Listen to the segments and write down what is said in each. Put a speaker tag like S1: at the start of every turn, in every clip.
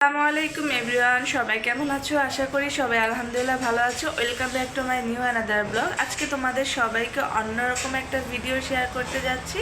S1: আসসালামু আলাইকুম এভরিওয়ান, সবাই কেমন আছো? আশা করি সবাই আলহামদুলিল্লাহ ভালো আছো। Welcome back to my new another blog আজকে তোমাদের সবাইকে অন্যরকম একটা ভিডিও শেয়ার করতে যাচ্ছি।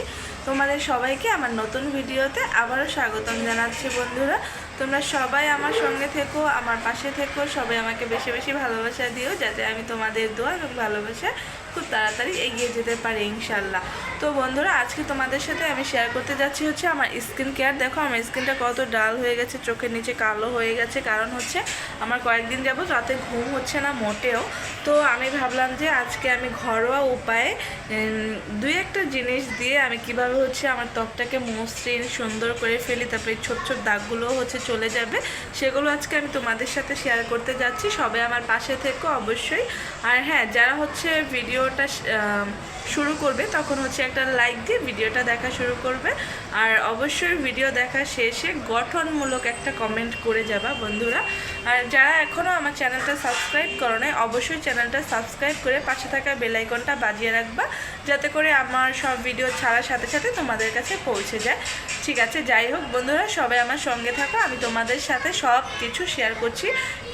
S1: তোমাদের সবাইকে আমার নতুন ভিডিওতে আবারও স্বাগতম জানাচ্ছি বন্ধুরা। তোমরা সবাই আমার সঙ্গে থেকো, আমার পাশে থেকো, সবাই আমাকে বেশি বেশি ভালোবাসা দিও, যাতে আমি তোমাদের দোয়া এবং ভালোবাসা খুব তাড়াতাড়ি এগিয়ে যেতে পারি, ইনশাল্লাহ। তো বন্ধুরা, আজকে তোমাদের সাথে আমি শেয়ার করতে যাচ্ছি হচ্ছে আমার স্কিন কেয়ার দেখো, আমার স্কিনটা কত ডাল হয়ে গেছে, চোখের নিচে কালো হয়ে গেছে। কারণ হচ্ছে, আমার কয়েকদিন যাবত রাতে ঘুম হচ্ছে না মোটেও। তো আমি ভাবলাম যে আজকে আমি ঘরোয়া উপায়ে দুই একটা জিনিস দিয়ে আমি কীভাবে হচ্ছে আমার ত্বকটাকে মসৃণ, সুন্দর করে ফেলি, তারপরে ছোট ছোট দাগগুলো হচ্ছে চলে যাবে, সেগুলো আজকে আমি তোমাদের সাথে শেয়ার করতে যাচ্ছি। সবাই আমার পাশে থেকো অবশ্যই। আর হ্যাঁ যারা হচ্ছে ভিডিওটা শুরু করবে, তখন হচ্ছে একটা লাইক দিয়ে ভিডিওটা দেখা শুরু করবে। আর অবশ্যই ভিডিও দেখা শেষে গঠনমূলক একটা কমেন্ট করে যাবা বন্ধুরা। আর যারা এখনও আমার চ্যানেলটা সাবস্ক্রাইব করো নাই অবশ্যই চ্যানেলটা সাবস্ক্রাইব করে পাশে থাকা বেল আইকনটা বাজিয়ে রাখবা, যাতে করে আমার সব ভিডিও ছাড়ার সাথে সাথে তোমাদের কাছে পৌঁছে যায়। ঠিক আছে, যাই হোক বন্ধুরা, সবাই আমার সঙ্গে থাকো, আমি তোমাদের সাথে সব কিছু শেয়ার করছি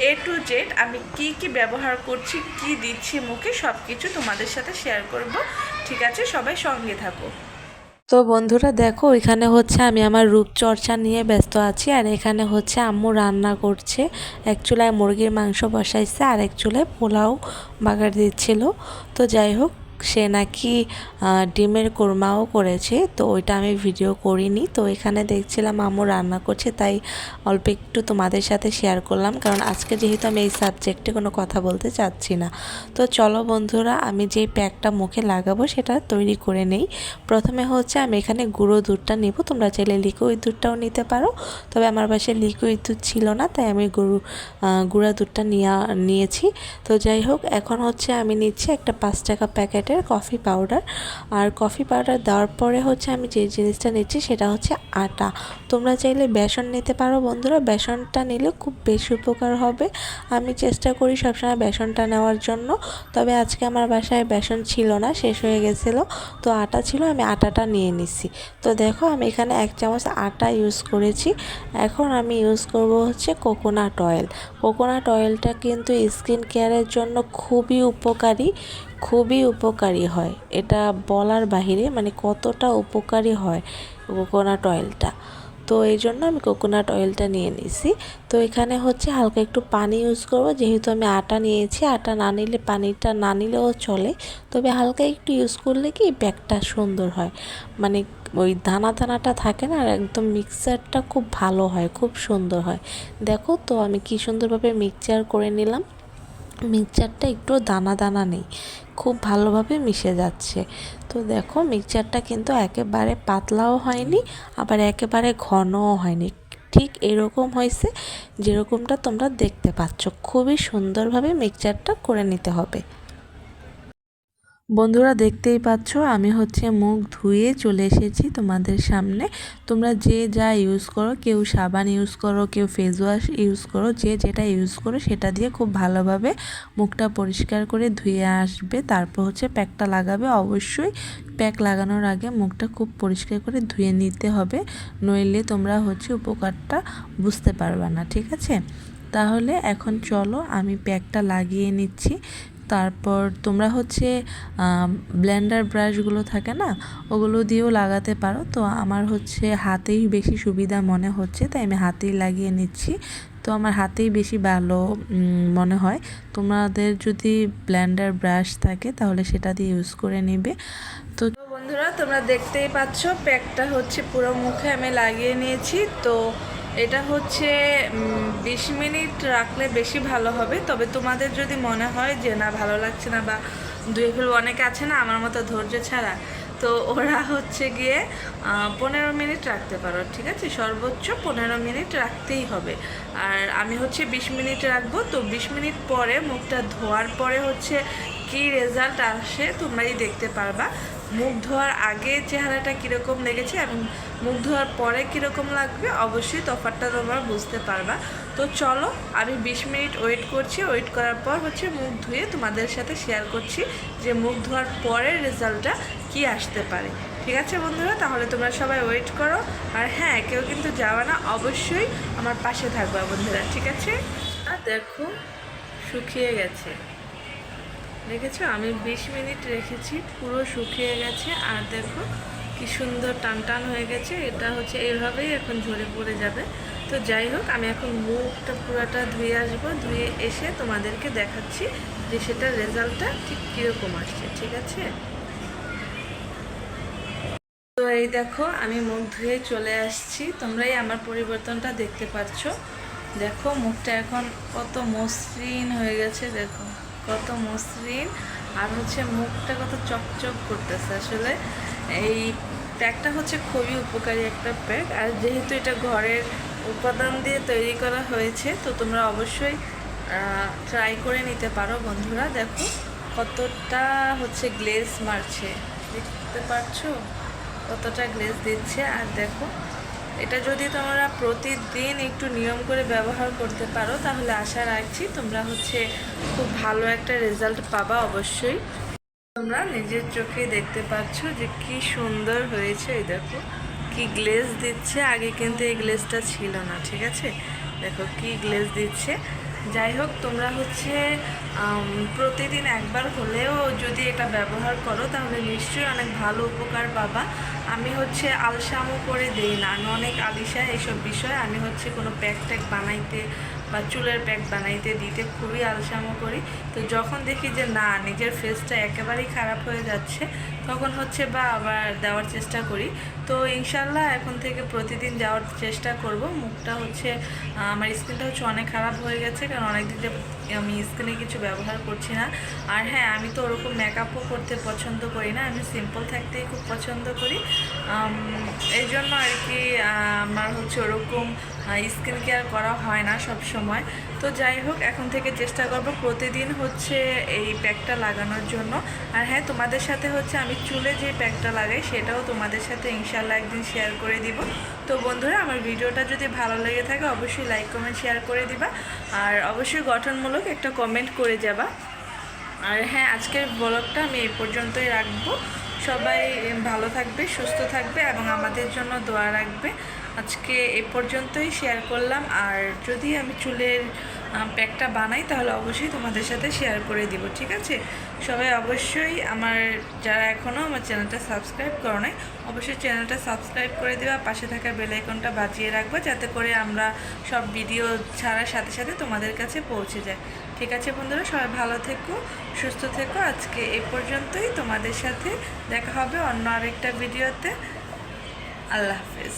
S1: এ টু জেড আমি কি কি ব্যবহার করছি, কি দিচ্ছি মুখে সব কিছু তোমাদের সাথে শেয়ার করব। ঠিক আছে, সবাই সঙ্গে থাকো।
S2: তো বন্ধুরা দেখো, এখানে হচ্ছে আমি আমার রূপচর্চা নিয়ে ব্যস্ত আছি আর এখানে হচ্ছে আম্মু রান্না করছে। এক চুলায় মুরগির মাংস বসাইছে আর এক চুলায় পোলাও বাগার দিচ্ছিল। তো যাই হোক সে নাকি ডিমের কোরমাও করেছে, তো ওইটা আমি ভিডিও করিনি। তো এখানে দেখছিলাম আম্মু রান্না করছে, তাই অল্প একটু তোমাদের সাথে শেয়ার করলাম, কারণ আজকে যেহেতু আমি এই সাবজেক্টে কোনো কথা বলতে চাচ্ছি না। তো চলো বন্ধুরা, আমি যেই প্যাকটা মুখে লাগাবো সেটা তৈরি করে নেই। প্রথমে হচ্ছে আমি এখানে গুঁড়ো দুধটা নেব, তোমরা চাইলে লিকুইড দুধটাও নিতে পারো, তবে আমার বাসায় লিকুইড দুধ ছিল না, তাই আমি গরু গুঁড়া দুধটা নিয়ে, নিয়েছি। তো যাই হোক, এখন হচ্ছে আমি নিচ্ছি একটা পাঁচ টাকা প্যাকেটের কফি পাউডার। আর কফি পাউডার দেওয়ার পরে হচ্ছে আমি যে জিনিসটা নিচ্ছি সেটা হচ্ছে আটা। তোমরা চাইলে বেসন নিতে পারো বন্ধুরা। বেসনটা নিলে খুব বেশি উপকার হবে। আমি চেষ্টা করি সবসময় বেসনটা নেওয়ার জন্য। তবে আজকে আমার বাসায় বেসন ছিল না, শেষ হয়ে গেছিল। তো আটা ছিল, আমি আটাটা নিয়ে নিছি তো দেখো, আমি এখানে এক চামচ আটা ইউজ করেছি। এখন আমি ইউজ করব হচ্ছে কোকোনাট অয়েল কোকোনাট অয়েলটা কিন্তু স্কিন কেয়ারের জন্য খুবই উপকারী। খুবই উপকারী হয়। এটা বলার বাহিরে মানে কতটা উপকারী হয় কোকোনাট অয়েলটা তো এই জন্য আমি কোকোনাট অয়েলটা নিয়ে নিছি। তো এখানে হচ্ছে হালকা একটু পানি ইউজ করব। যেহেতু আমি আটা নিয়েছি, আটা না নিলে পানিটা না নিলেও চলে। তবে হালকা একটু ইউজ করলে কি ব্যাগটা সুন্দর হয়। মানে ওই দানা দানাটা থাকে না, আর একদম মিক্সারটা খুব ভালো হয়, খুব সুন্দর হয়। দেখো তো আমি কি সুন্দরভাবে মিক্সচার করে নিলাম। মিক্সচারটা একটু দানা দানা নেই, খুব ভালোভাবে মিশে যাচ্ছে। তো দেখো, মিক্সচারটা কিন্তু একেবারে পাতলাও হয়নি, আবার একেবারে ঘনও হয়নি। ঠিক এরকম হয়েছে যেরকমটা তোমরা দেখতে পাচ্ছ। খুবই সুন্দরভাবে মিক্সচারটা করে নিতে হবে। বন্ধুরা দেখতেই পাচ্ছ, আমি হচ্ছে মুখ ধুয়ে চলে এসেছি তোমাদের সামনে। তোমরা যে যা ইউজ করো, কেউ সাবান ইউজ করো, কেউ ফেস ওয়াশ ইউজ করো, যে যেটা ইউজ করো সেটা দিয়ে খুব ভালোভাবে মুখটা পরিষ্কার করে ধুয়ে আসবে। তারপর হচ্ছে প্যাকটা লাগাবে। অবশ্যই প্যাক লাগানোর আগে মুখটা খুব পরিষ্কার করে ধুয়ে নিতে হবে। নইলে তোমরা হচ্ছে উপকারটা বুঝতে পারবে না, ঠিক আছে? তাহলে এখন চলো আমি প্যাকটা লাগিয়ে নিচ্ছি। তারপর তোমরা হচ্ছে ব্লেন্ডার ব্রাশগুলো থাকে না, ওগুলো দিয়েও লাগাতে পারো। তো আমার হচ্ছে হাতেই বেশি সুবিধা মনে হচ্ছে, তাই আমি হাতেই লাগিয়ে নিচ্ছি। তো আমার হাতেই বেশি ভালো মনে হয়। তোমাদের যদি ব্লেন্ডার ব্রাশ থাকে, তাহলে সেটা দিয়ে ইউজ করে নেবে। তো
S1: বন্ধুরা, তোমরা দেখতেই পাচ্ছ, প্যাকটা হচ্ছে পুরো মুখে আমি লাগিয়ে নিয়েছি। তো এটা হচ্ছে বিশ মিনিট রাখলে বেশি ভালো হবে, তবে তোমাদের যদি মনে হয় যে না, ভালো লাগছে না বা দুই ফেলব অনেকে আছে না, আমার মতো ধৈর্য ছাড়া, তো ওরা হচ্ছে গিয়ে পনেরো মিনিট রাখতে পারো, ঠিক আছে? সর্বোচ্চ পনেরো মিনিট রাখতেই হবে। আর আমি হচ্ছে বিশ মিনিট রাখব, তো বিশ মিনিট পরে মুখটা ধোয়ার পরে হচ্ছে কি রেজাল্ট আসে তোমরাই দেখতে পারবা। মুখ ধোয়ার আগে চেহারাটা কীরকম লেগেছে এবং মুখ ধোয়ার পরে কীরকম লাগবে, অবশ্যই তফাৎটা তোমরা বুঝতে পারবা। তো চলো, আমি বিশ মিনিট ওয়েট করছি। ওয়েট করার পর হচ্ছে মুখ ধুয়ে তোমাদের সাথে শেয়ার করছি যে মুখ ধোয়ার পরের রেজাল্টটা কি আসতে পারে। ঠিক আছে বন্ধুরা? তাহলে তোমরা সবাই ওয়েট করো। আর হ্যাঁ কেউ কিন্তু যাওয়া না, অবশ্যই আমার পাশে থাকবে বন্ধুরা। ঠিক আছে? আর দেখো, শুকিয়ে গেছে। দেখেছ? আমি বিশ মিনিট রেখেছি, পুরো শুকিয়ে গেছে। আর দেখো কি সুন্দর টান টান হয়ে গেছে। এটা হচ্ছে এইভাবেই এখন ঝরে পড়ে যাবে। তো যাই হোক, আমি এখন মুখটা পুরাটা ধুয়ে আসব। ধুয়ে এসে তোমাদেরকে দেখাচ্ছি যে সেটার রেজাল্টটা ঠিক কীরকম আসছে, ঠিক আছে? তো এই দেখো, আমি মুখ ধুয়ে চলে আসছি। তোমরাই আমার পরিবর্তনটা দেখতে পাচ্ছ। দেখো মুখটা এখন কত মসৃণ হয়ে গেছে, দেখো। কত মসৃণ আর হচ্ছে মুখটা কত চকচক করতেছে আসলে। এই প্যাকটা হচ্ছে খুবই উপকারী একটা প্যাক। আর যেহেতু এটা ঘরের উপাদান দিয়ে তৈরি করা হয়েছে, তো তোমরা অবশ্যই ট্রাই করে নিতে পারো বন্ধুরা। দেখো কতটা হচ্ছে গ্লেজ মারছে। দেখতে পাচ্ছো? কতটা গ্লেজ দিচ্ছে। আর দেখো এটা যদি তোমরা প্রতিদিন একটু নিয়ম করে ব্যবহার করতে পারো, তাহলে আশা রাখছি তোমরা হচ্ছে খুব ভালো একটা রেজাল্ট পাবা অবশ্যই। তোমরা নিজের চোখে দেখতে পাচ্ছ যে কি সুন্দর হয়েছে এই দেখো। কি গ্লেজ দিচ্ছে, আগে কিন্তু এই গ্লেজটা ছিল না, ঠিক আছে? দেখো কি গ্লেজ দিচ্ছে। যাই হোক তোমরা হচ্ছে প্রতিদিন একবার হলেও যদি এটা ব্যবহার করো, তাহলে নিশ্চয়ই অনেক ভালো উপকার পাবা। আমি হচ্ছে আলসামও করে দেই না। আমি অনেক আলিশা এইসব বিষয়। আমি হচ্ছে কোনো প্যাক ট্যাক বানাইতে বা চুলের প্যাক বানাইতে, দিতে খুবই আলসামো করি। তো যখন দেখি যে না, নিজের ফেসটা একেবারেই খারাপ হয়ে যাচ্ছে, তখন হচ্ছে বা আবার দেওয়ার চেষ্টা করি। তো ইনশাল্লাহ এখন থেকে প্রতিদিন যাওয়ার চেষ্টা করব। মুখটা হচ্ছে আমার স্কিনটা হচ্ছে অনেক খারাপ হয়ে গেছে, কারণ অনেক দিন আমি স্কিনে কিছু ব্যবহার করছি না। আর হ্যাঁ আমি তো ওরকম মেকআপও করতে পছন্দ করি না, আমি সিম্পল থাকতেই খুব পছন্দ করি। এই জন্য আর কি আমার হচ্ছে ওরকম স্কিন কেয়ার করা হয় না সব সময়। তো যাই হোক, এখন থেকে চেষ্টা করব প্রতিদিন হচ্ছে এই প্যাকটা লাগানোর জন্য। আর হ্যাঁ তোমাদের সাথে হচ্ছে আমি চুলে যে প্যাকটা লাগাই, সেটাও তোমাদের সাথে ইনশাল্লাহ একদিন শেয়ার করে দিব। তো বন্ধুরা, আমার ভিডিওটা যদি ভালো লেগে থাকে, অবশ্যই লাইক কমেন্ট শেয়ার করে দিবা। আর অবশ্যই গঠনমূলক একটা কমেন্ট করে যাবা। আর হ্যাঁ আজকের ব্লগটা আমি এই পর্যন্তই রাখব। সবাই ভালো থাকবে, সুস্থ থাকবে এবং আমাদের জন্য দোয়া রাখবে। আজকে এ পর্যন্তই শেয়ার করলাম। আর যদি আমি চুলের প্যাকটা বানাই, তাহলে অবশ্যই তোমাদের সাথে শেয়ার করে দিব, ঠিক আছে? সবাই অবশ্যই আমার, যারা এখনও আমার চ্যানেলটা সাবস্ক্রাইব করো নাই, অবশ্যই চ্যানেলটা সাবস্ক্রাইব করে দিবা। পাশে থাকা বেল আইকনটা বাজিয়ে রাখব, যাতে করে আমরা সব ভিডিও ছাড়ার সাথে সাথে তোমাদের কাছে পৌঁছে যায়। ঠিক আছে বন্ধুরা? সবাই ভালো থেকো, সুস্থ থেকো। আজকে এ পর্যন্তই তোমাদের সাথে দেখা হবে অন্য আরেকটা ভিডিওতে আল্লাহ হাফেজ।